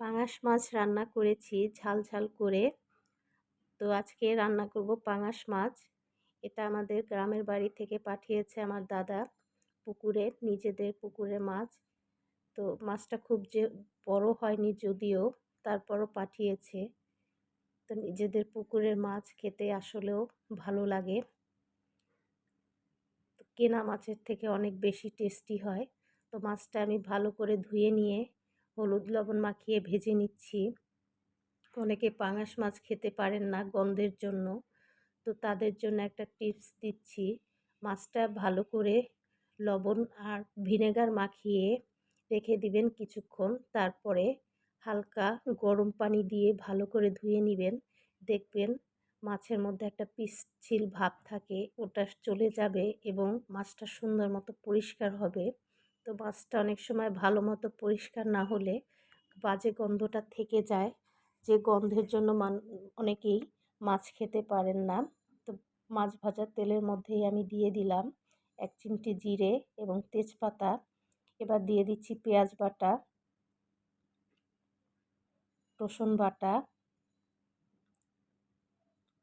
পাঙাশ মাছ রান্না করেছি ঝাল ঝাল করে। তো আজকে রান্না করব পাঙাশ মাছ। এটা আমাদের গ্রামের বাড়ি থেকে পাঠিয়েছে আমার দাদা পুকুরে, নিজেদের পুকুরের মাছ। তো মাছটা খুব যে বড় হয়নি যদিও, তারপরও পাঠিয়েছে। তো নিজেদের পুকুরের মাছ খেতে আসলেও ভালো লাগে। কেনা মাছের থেকে অনেক বেশি টেস্টি হয়। তো মাছটা আমি ভালো করে ধুয়ে নিয়ে হলুদ লবণ মাখিয়ে ভেজে নিচ্ছি। অনেকে পাঙাশ মাছ খেতে পারেন না গন্ধের জন্য। তো তাদের জন্য একটা টিপস দিচ্ছি। মাছটা ভালো করে লবণ আর ভিনেগার মাখিয়ে রেখে দিবেন কিছুক্ষণ। তারপরে হালকা গরম পানি দিয়ে ভালো করে ধুয়ে নেবেন। দেখবেন মাছের মধ্যে একটা পিচ্ছিল ভাব থাকে, ওটা চলে যাবে এবং মাছটা সুন্দর মতো পরিষ্কার হবে। তো মাছটা অনেক সময় ভালো মতো পরিষ্কার না হলে বাজে গন্ধটা থেকে যায়। যে গন্ধের জন্য মান, অনেকেই মাছ খেতে পারেন না। তো মাছ ভাজার তেলের মধ্যেই আমি দিয়ে দিলাম এক চিমটি জিরে এবং তেজপাতা। এবার দিয়ে দিচ্ছি পেঁয়াজ বাটা, রসুন বাটা,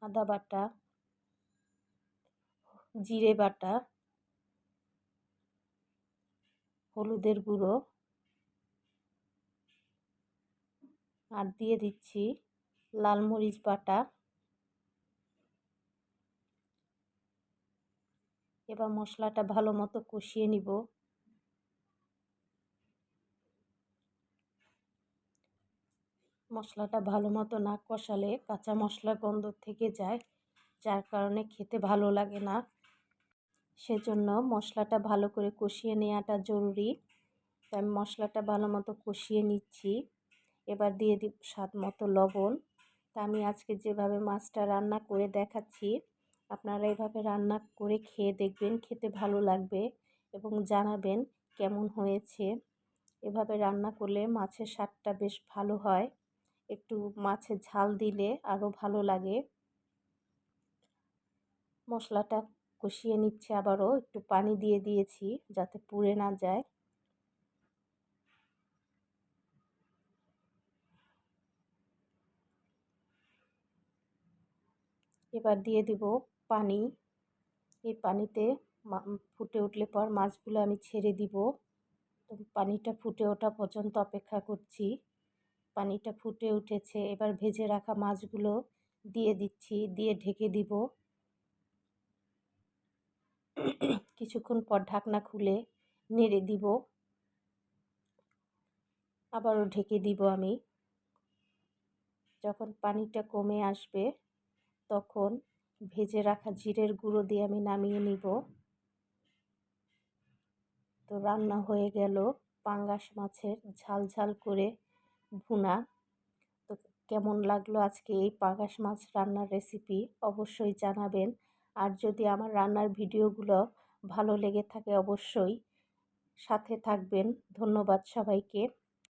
আদা বাটা, জিরে বাটা। হলুদের গুঁড়ো। আর দিয়ে দিচ্ছি লাল মরিচ বাটা। এবার মশলাটা ভালো মতো কষিয়ে নিব। মশলাটা ভালো মতো না কষালে কাঁচা মশলা গন্ধ থেকে যায়, যার কারণে খেতে ভালো লাগে না। সেজন্য মশলাটা ভালো করে কষিয়ে নেওয়াটা জরুরি। তাই আমি মশলাটা ভালো মতো কষিয়ে নিচ্ছি। এবার দিয়ে দিব স্বাদ মতো লবণ। তা আমি আজকে যেভাবে মাছটা রান্না করে দেখাচ্ছি, আপনারা এভাবে রান্না করে খেয়ে দেখবেন, খেতে ভালো লাগবে এবং জানাবেন কেমন হয়েছে। এভাবে রান্না করলে মাছের স্বাদটা বেশ ভালো হয়। একটু মাছের ঝাল দিলে আরও ভালো লাগে। মশলাটা কষিয়ে নিচ্ছে আবারও, একটু পানি দিয়ে দিয়েছি যাতে পুড়ে না যায়। এবার দিয়ে দিব পানি। এই পানিতে ফুটে উঠলে পর মাছগুলো আমি ছেড়ে দিব। তো পানিটা ফুটে ওঠা পর্যন্ত অপেক্ষা করছি। পানিটা ফুটে উঠেছে, এবার ভেজে রাখা মাছগুলো দিয়ে দিচ্ছি, দিয়ে ঢেকে দিব। কিছুক্ষণ পর ঢাকনা খুলে নেড়ে দিব। আবারও ঢেকে দিব আমি। যখন পানিটা কমে আসবে, তখন ভেজে রাখা জিরের গুঁড়ো দিয়ে আমি নামিয়ে নিব। তো রান্না হয়ে গেল পাঙ্গাস মাছের ঝাল ঝাল করে ভুনা। তো কেমন লাগল আজকে এই পাঙ্গাস মাছ রান্নার রেসিপি অবশ্যই জানাবেন। আর যদি আমার রান্নার ভিডিওগুলো ভালো লেগে থাকে অবশ্যই সাথে থাকবেন। ধন্যবাদ সবাইকে।